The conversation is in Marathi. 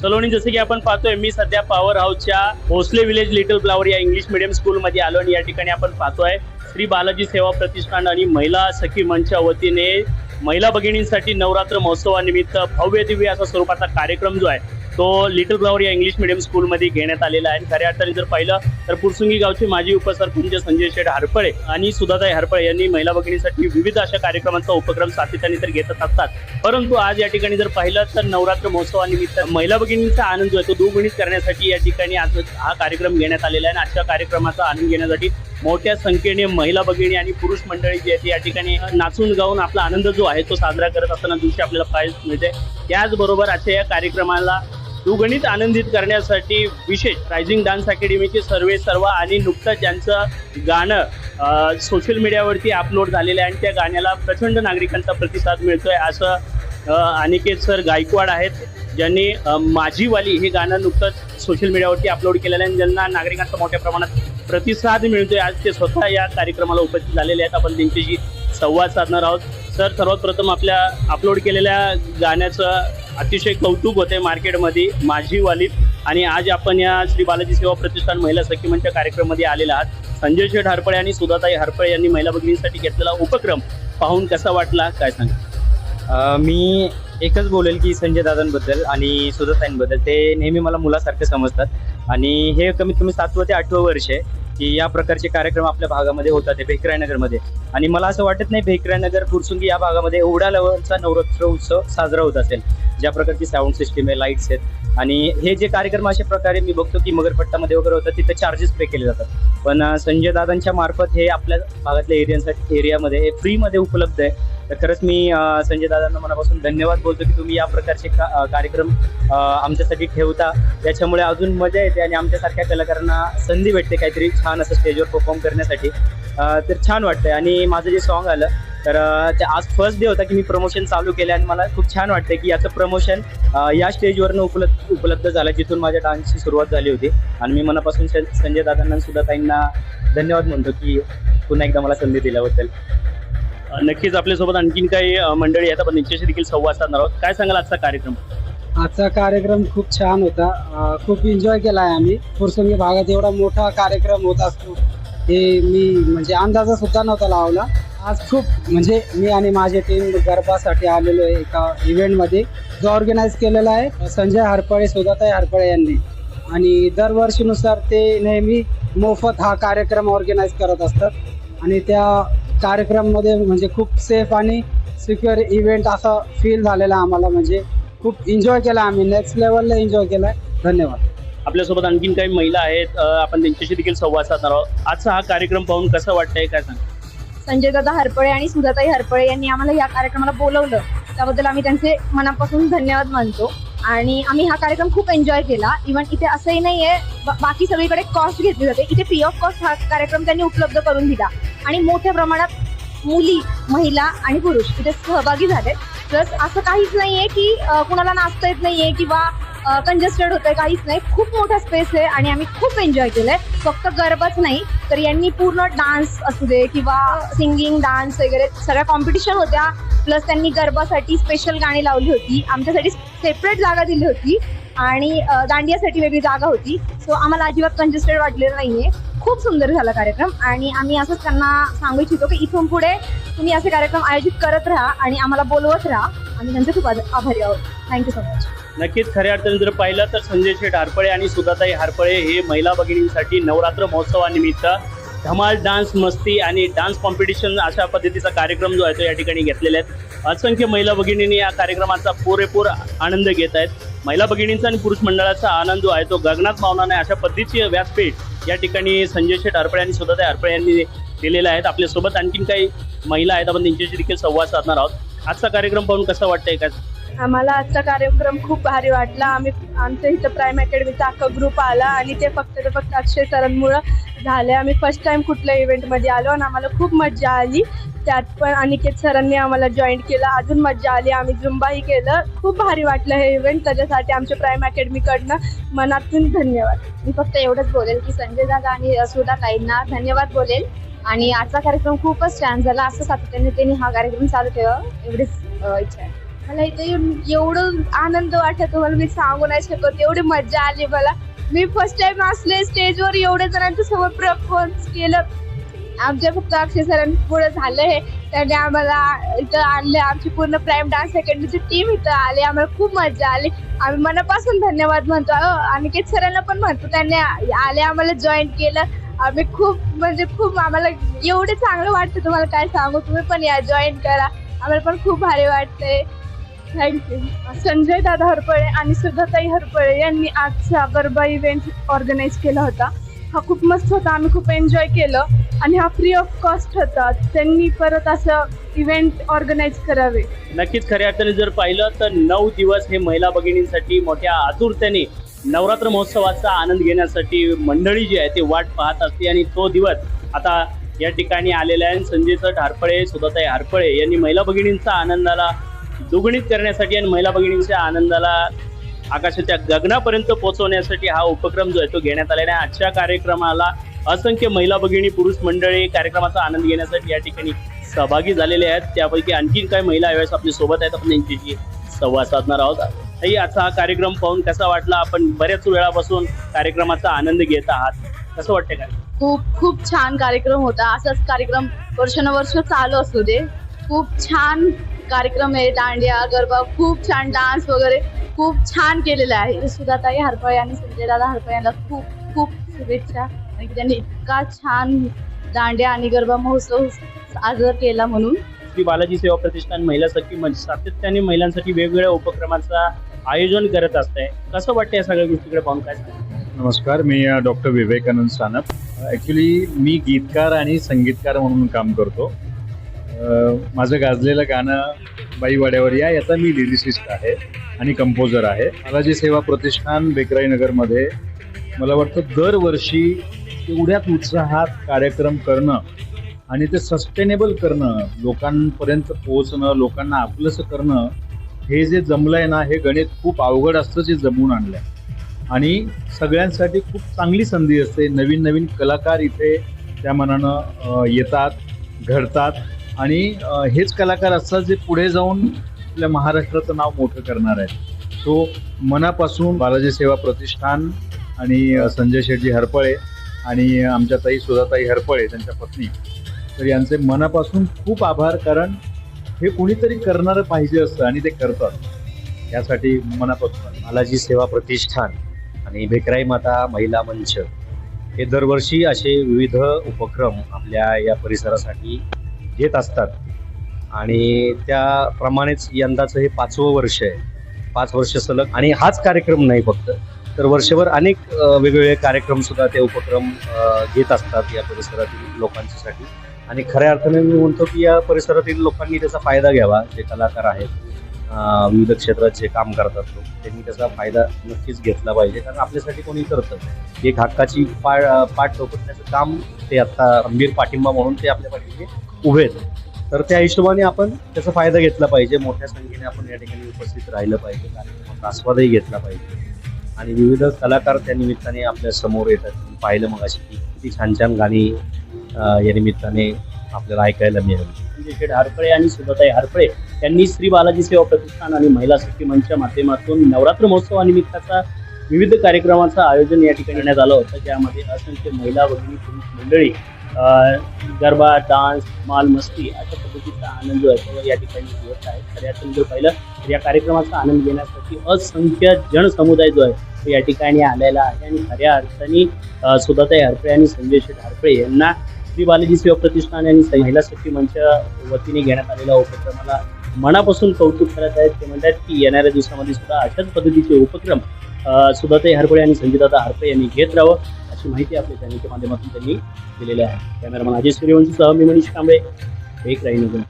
सलोनी जसं की आपण पाहतोय मी सध्या पॉवर हाऊसच्या भोसले विलेज लिटल फ्लावर या इंग्लिश मिडियम स्कूलमध्ये आलो आणि या ठिकाणी आपण पाहतोय श्री बालाजी सेवा प्रतिष्ठान आणि महिला सखी मंचच्या वतीने महिला भगिनींसाठी नवरात्र महोत्सवानिमित्त भव्य दिव्य असा स्वरूपाचा कार्यक्रम जो आहे तो लिटल फ्लावर या इंग्लिश मिडियम स्कूलमध्ये घेण्यात आलेला आहे. खऱ्या अर्थाने जर पाहिलं तर पुरसुंगी गावचे माजी उपसरपंच संजय शेठ हरपळे आणि सुधाताई हरपळे यांनी महिला भगिनीसाठी विविध अशा कार्यक्रमांचा उपक्रम सातत्याने तर घेतच असतात. परंतु आज या ठिकाणी जर पाहिलं तर नवरात्र महोत्सवानिमित्त महिला भगिनींचा आनंद जो आहे तो दुगुणित करण्यासाठी या ठिकाणी आज हा कार्यक्रम घेण्यात आलेला आहे. आणि आजच्या कार्यक्रमाचा आनंद घेण्यासाठी मोठ्या संख्येने महिला भगिनी आणि पुरुष मंडळी जी आहेत या ठिकाणी नाचून गाऊन आपला आनंद जो आहे तो साजरा करत असताना दृश्य आपल्याला पाहायला मिळते. त्याचबरोबर आजच्या या कार्यक्रमाला दुगणित आनंदित करण्यासाठी विशेष रायझिंग डान्स अकॅडमीचे सर्वे सर्व आणि नुकतंच ज्यांचं गाणं सोशल मीडियावरती अपलोड झालेलं आहे आणि त्या गाण्याला प्रचंड नागरिकांचा प्रतिसाद मिळतोय असं अनिकेत सर गायकवाड आहेत ज्यांनी माझीवाली हे गाणं नुकतंच सोशल मीडियावरती अपलोड केलेलं आहे आणि ज्यांना नागरिकांचा मोठ्या प्रमाणात प्रतिसाद मिळतोय. आज ते स्वतः या कार्यक्रमाला उपस्थित झालेले आहेत. आपण त्यांच्याशी संवाद साधणार आहोत. सर सर्वात प्रथम आपल्या अपलोड केलेल्या गाण्याचं अतिशय कौतुक होते मार्केटमध्ये माझी वालीत आणि आज आपण या श्री बालाजी सेवा प्रतिष्ठान महिला सखी मंच कार्यक्रमामध्ये आलेला आहात. संजय शेठ हरपळे आणि सुधाताई हरपळे यांनी महिला भगिनींसाठी घेतलेला उपक्रम पाहून कसा वाटला काय सांगा? मी एकच बोलेल की संजय दादांबद्दल आणि सुधाताईंबद्दल. ते नेहमी मला मुलासारखे समजतात. आणि हे कमीत कमी सातवं ते आठवं वर्ष आहे की या प्रकारचे कार्यक्रम आपल्या भागामध्ये होतात ते भेकरायनगरमध्ये आणि मला असं वाटत नाही भेकरायनगर फुरसुंगी या भागामध्ये एवढ्या लेवलचा नवरात्र उत्सव साजरा होत असेल. ज्या प्रकारची साऊंड सिस्टीम आहे लाईट्स आहेत. आणि हे जे कार्यक्रम अशा प्रकारे मी बघतो की मगरपट्टामध्ये वगैरे होतात तिथे चार्जेस पे केले जातात. पण संजय दादांच्या मार्फत हे आपल्या भागातल्या एरियांसाठी एरियामध्ये हे फ्रीमध्ये उपलब्ध आहे. तर खरंच मी संजय दादांना मनापासून धन्यवाद बोलतो की तुम्ही या प्रकारचे का कार्यक्रम आमच्यासाठी ठेवता. त्याच्यामुळे अजून मजा येते आणि आमच्यासारख्या कलाकारांना संधी भेटते काहीतरी छान असं स्टेजवर परफॉर्म करण्यासाठी. तर छान वाटतंय. आणि माझं जे सॉन्ग आलं तर आज फर्स्ट डे होता की मी प्रमोशन चालू केलं आणि मला खूप छान वाटतं की याचं प्रमोशन या स्टेजवरनं उपलब्ध उपलब्ध झालं जिथून माझ्या डान्सची सुरुवात झाली होती. आणि मी मनापासून सं- संजय दादांना सुद्धा ताईंना धन्यवाद म्हणतो की पुन्हा एकदा मला संधी दिल्याबद्दल. नक्कीच आपल्यासोबत आणखीन काही मंडळी आहेत. आपण त्यांच्याशी देखील संवाद साधणार आहोत. काय सांगाल आजचा कार्यक्रम? आजचा कार्यक्रम खूप छान होता. खूप एन्जॉय केला आहे आम्ही. फुरसंगी भागात एवढा मोठा कार्यक्रम होत असतो. हे मी म्हणजे अंदाजा सुद्धा नव्हता लावला. आज खूप म्हणजे मी आणि माझे टीम गरबासाठी आलेलो आहे एका इव्हेंटमध्ये जो ऑर्गनाईज केलेला आहे संजय हरपळे सुधाताई हरपळे यांनी. आणि दरवर्षीनुसार ते नेहमी मोफत हा कार्यक्रम ऑर्गनाईज करत असतात. आणि त्या कार्यक्रममध्ये म्हणजे खूप सेफ आणि सिक्युअर इव्हेंट असा फील झालेला आम्हाला म्हणजे खूप एन्जॉय केला आम्ही. नेक्स्ट लेवलला एन्जॉय आहे धन्यवाद. आपल्यासोबत आणखीन काही महिला आहेत. आपण त्यांच्याशी देखील संवाद साधणार आहोत. आजचा हा कार्यक्रम पाहून कसं वाटतंय? काय सांगा संजय दादा हरपळे आणि सुधाताई हरपळे यांनी आम्हाला या कार्यक्रमाला बोलवलं. त्याबद्दल आम्ही त्यांचे मनापासून धन्यवाद मानतो. आणि आम्ही हा कार्यक्रम खूप एन्जॉय केला. इव्हन इथे असंही नाहीये बा- बाकी सगळीकडे कॉस्ट घेतली जाते. इथे फ्री ऑफ कॉस्ट हा कार्यक्रम त्यांनी उपलब्ध करून दिला. आणि मोठ्या प्रमाणात मुली महिला आणि पुरुष इथे सहभागी झाले प्लस असं काहीच नाहीये की कुणाला नाचता येत नाहीये किंवा कंजेस्टेड होतंय काहीच नाही. खूप मोठा स्पेस आहे आणि आम्ही खूप एन्जॉय केलंय. फक्त गरबाच नाही तर यांनी पूर्ण डान्स असू दे किंवा सिंगिंग डान्स वगैरे सगळ्या कॉम्पिटिशन होत्या. प्लस त्यांनी गरबासाठी स्पेशल गाणी लावली होती. आमच्यासाठी सेपरेट जागा दिली होती. आणि दांडियासाठी वेगळी जागा होती. सो आम्हाला अजिबात कंजेस्टेड वाटलेलं नाहीये. खूप सुंदर झाला कार्यक्रम. आणि आम्ही असंच त्यांना सांगू इच्छितो की इथून पुढे तुम्ही असे कार्यक्रम आयोजित करत राहा आणि आम्हाला बोलवत राहा. आम्ही त्यांचे खूप आभारी आहोत. थँक्यू सो मच नक्कीच खऱ्या अर्थाने जर पाहिलं तर संजय शेठ हारपळे आणि सुधाताई हारपळे हे महिला भगिनींसाठी नवरात्र महोत्सवानिमित्त धमाल डान्स मस्ती आणि डान्स कॉम्पिटिशन अशा पद्धतीचा कार्यक्रम जो आहे तो या ठिकाणी घेतलेला आहे. असंख्य महिला भगिनींनी या कार्यक्रमाचा पुरेपूर आनंद घेत आहेत. महिला भगिनींचा आणि पुरुष मंडळाचा आनंद जो आहे तो गगनात मावणार नाही अशा पद्धतीची व्यासपीठ या ठिकाणी संजय शेठ हरपळे आणि सुधाताई हरपळे यांनी दिलेले आहेत. आपल्यासोबत आणखीन काही महिला आहेत. आपण त्यांच्याशी देखील संवाद साधणार आहोत. आजचा कार्यक्रम पाहून कसं वाटतंय? काय? आम्हाला आजचा कार्यक्रम खूप भारी वाटला. आम्ही आमच्या इथं प्राईम अकॅडमीचा अख्खा ग्रुप आला आणि ते फक्त ते फक्त अक्षय सरांमुळं झाले. आम्ही फर्स्ट टाइम कुठल्या इव्हेंटमध्ये आलो आणि आम्हाला खूप मज्जा आली. त्यात पण अनिकेत सरांनी आम्हाला जॉईन केलं. अजून मज्जा आली. आम्ही झुंबाही केलं. खूप भारी वाटलं हे इव्हेंट त्याच्यासाठी आमच्या प्राईम अकॅडमीकडनं मनातून धन्यवाद. मी फक्त एवढंच बोलेल की संजय दादा आणि सुधा ताईंना धन्यवाद बोलेल. आणि आजचा कार्यक्रम खूपच छान झाला. असं सातत्याने त्यांनी हा कार्यक्रम चालू ठेवा. एवढीच इच्छा आहे. मला इथे येऊन एवढं आनंद वाटत मला मी सांगू नाही शकत. एवढी मजा आली मला. मी फर्स्ट टाइम असले स्टेजवर एवढ्या जणांच्या समोर परफॉर्मन्स केलं. आमच्या फक्त अक्षय सरांपुढे झालं हे. त्याने आम्हाला इथं आणले. आमची पूर्ण प्राईम डान्स अकॅडमीची टीम इथं आली. आम्हाला खूप मजा आली. आम्ही मनापासून धन्यवाद म्हणतो. अहो, अनिकेत सरांना पण म्हणतो त्यांनी आले आम्हाला जॉईन केलं. आम्ही खूप म्हणजे खूप आम्हाला एवढं चांगलं वाटतं. तुम्हाला काय सांगू? तुम्ही पण या जॉईन करा. आम्हाला पण खूप भारी वाटतंय. थँक्यू संजय दादा हरपळे आणि सुधाताई हरपळे यांनी आजचा गरबा इव्हेंट ऑर्गनाईज केला होता. हा खूप मस्त होता. आम्ही खूप एन्जॉय केलं. आणि हा फ्री ऑफ कॉस्ट होता. त्यांनी परत असं इव्हेंट ऑर्गनाईज करावे. नक्कीच खऱ्या अर्थाने जर पाहिलं तर नऊ दिवस हे महिला भगिनींसाठी मोठ्या आतुरतेने नवरात्र महोत्सवाचा आनंद घेण्यासाठी मंडळी जी आहे ती वाट पाहत असते. आणि तो दिवस आता या ठिकाणी आलेल्या आहे. संजय सट हारपळे सुधाताई हारपळे यांनी महिला भगिनींचा आनंदाला दुगणित करण्यासाठी आणि महिला भगिनींच्या आनंदाला आकाशाच्या गगनापर्यंत पोहोचवण्यासाठी हा उपक्रम जो आहे तो घेण्यात आलेला आहे. आजच्या कार्यक्रमाला असंख्य महिला भगिनी पुरुष मंडळी कार्यक्रमाचा आनंद घेण्यासाठी या ठिकाणी सहभागी झालेले आहेत. त्यापैकी आणखीन काही महिला यावेळेस आपल्यासोबत आहेत. आपण यांच्याशी संवाद साधणार आहोत. ताई आजचा हा कार्यक्रम पाहून कसा वाटला? आपण बऱ्याच वेळापासून कार्यक्रमाचा आनंद घेत आहात. कसं वाटतं काय? खूप खूप छान कार्यक्रम होता. असाच कार्यक्रम वर्षानुवर्ष चालू असू दे. खूप छान कार्यक्रम आहे दांडिया गरबा खूप छान डान्स वगैरे खूप छान केलेलं आहे. सुधाताई हरपळे आणि संजय दादा हरपळे यांना खूप खूप शुभेच्छा. आणि त्यांनी इतका छान दांडिया आणि गरबा महोत्सव साजरा केला म्हणून. श्री बालाजी सेवा प्रतिष्ठान महिला सखी मंच सातत्याने महिलांसाठी वेगवेगळ्या उपक्रमाचं आयोजन करत असतंय. कसं वाटतं या सगळ्या गोष्टीकडे पाहून काय? नमस्कार मी डॉक्टर विवेकानंद सानप. ॲक्च्युली मी गीतकार आणि संगीतकार म्हणून काम करतो. माझं गाजलेलं गाणं बाईवाड्यावर या याचा मी लिरिसिस्ट आहे आणि कंपोजर आहे. मला जे सेवा प्रतिष्ठान बेकराई नगरमध्ये मला वाटतं दरवर्षी एवढ्याच उत्साहात कार्यक्रम करणं आणि ते सस्टेनेबल करणं लोकांपर्यंत पोहोचणं लोकांना आपलंसं करणं हे जे जमलं आहे ना हे गणित खूप अवघड असतं जे जमवून आहे आणि सगळ्यांसाठी खूप चांगली संधी असते. नवीन नवीन कलाकार इथे त्या मनानं येतात घडतात. आणि हेच कलाकार असतात जे पुढे जाऊन आपल्या महाराष्ट्राचं नाव मोठं करणार आहेत. सो मनापासून बालाजी सेवा प्रतिष्ठान आणि संजय शेटजी हरपळे आणि आमच्या ताई सुधाताई हरपळे त्यांच्या पत्नी. तर यांचे मनापासून खूप आभार कारण हे कोणीतरी करणारं पाहिजे असतं आणि ते करतात. यासाठी मनापासून बालाजी सेवा प्रतिष्ठान आणि भेकराई माता महिला मंच हे दरवर्षी असे विविध उपक्रम आपल्या या परिसरासाठी घेत असतात. आणि त्याप्रमाणेच यंदाचं हे पाचवं वर्ष आहे. पाच वर्ष सलग आणि हाच कार्यक्रम नाही फक्त. तर वर्षभर अनेक वेगवेगळे कार्यक्रम सुद्धा ते उपक्रम घेत असतात या परिसरातील लोकांच्यासाठी. आणि खऱ्या अर्थाने मी म्हणतो की या परिसरातील लोकांनी त्याचा फायदा घ्यावा जे कलाकार आहेत. विविध क्षेत्रात जे काम करतात लोक. त्यांनी त्याचा फायदा नक्कीच घेतला पाहिजे. कारण आपल्यासाठी कोणी करतं एक हक्काची पा पाठ ठोकण्याचं काम ते आत्ता रणबीर पाठिंबा म्हणून ते आपल्या पाठीचे उभे आहेत. तर त्या हिशोबाने आपण त्याचा फायदा घेतला पाहिजे. मोठ्या संख्येने आपण या ठिकाणी उपस्थित राहिलं पाहिजे. कार्यक्रमाचा आस्वादही घेतला पाहिजे. आणि विविध कलाकार त्या निमित्ताने आपल्यासमोर येतात. पाहिलं मग अशी की किती छान छान गाणी या निमित्ताने आपल्याला ऐकायला मिळाली. संजय शेठ हरपळे आणि सुधाताई हरपळे यांनी श्री बालाजी सेवा प्रतिष्ठान आणि महिला शक्ती मंचच्या माध्यमातून नवरात्र महोत्सवानिमित्ताचा विविध कार्यक्रमाचं आयोजन या ठिकाणी करण्यात आलं होतं. ज्यामध्ये असंख्य महिला भगिनी पुरुष मंडळी गरबा डान्स माल मस्ती अशा पद्धतीचा आनंद जो आहे या ठिकाणी घेत आहे खऱ्या अर्थाने जर पाहिलं तर या कार्यक्रमाचा आनंद घेण्यासाठी असंख्य जनसमुदाय जो आहे तो या ठिकाणी आलेला आहे. आणि खऱ्या अर्थाने सुधाताई हरपळे आणि संजय शेठ हरपळे यांना श्री बालाजी सेवा प्रतिष्ठान आणि महिला शक्ती मंचच्या वतीने घेण्यात आलेल्या उपक्रमाला मनापासून कौतुक करत आहेत. ते म्हणतात की येणाऱ्या दिवसामध्ये सुद्धा अशाच पद्धतीचे उपक्रम सुधाताई हरपळे आणि संगीताता हरपळे यांनी घेत राहावं अशी माहिती आपल्या चॅनलच्या माध्यमातून त्यांनी दिलेली आहे. कॅमेरामन अजय सूर्यवंशीसह मी मनीष कांबळे एक राहीनगर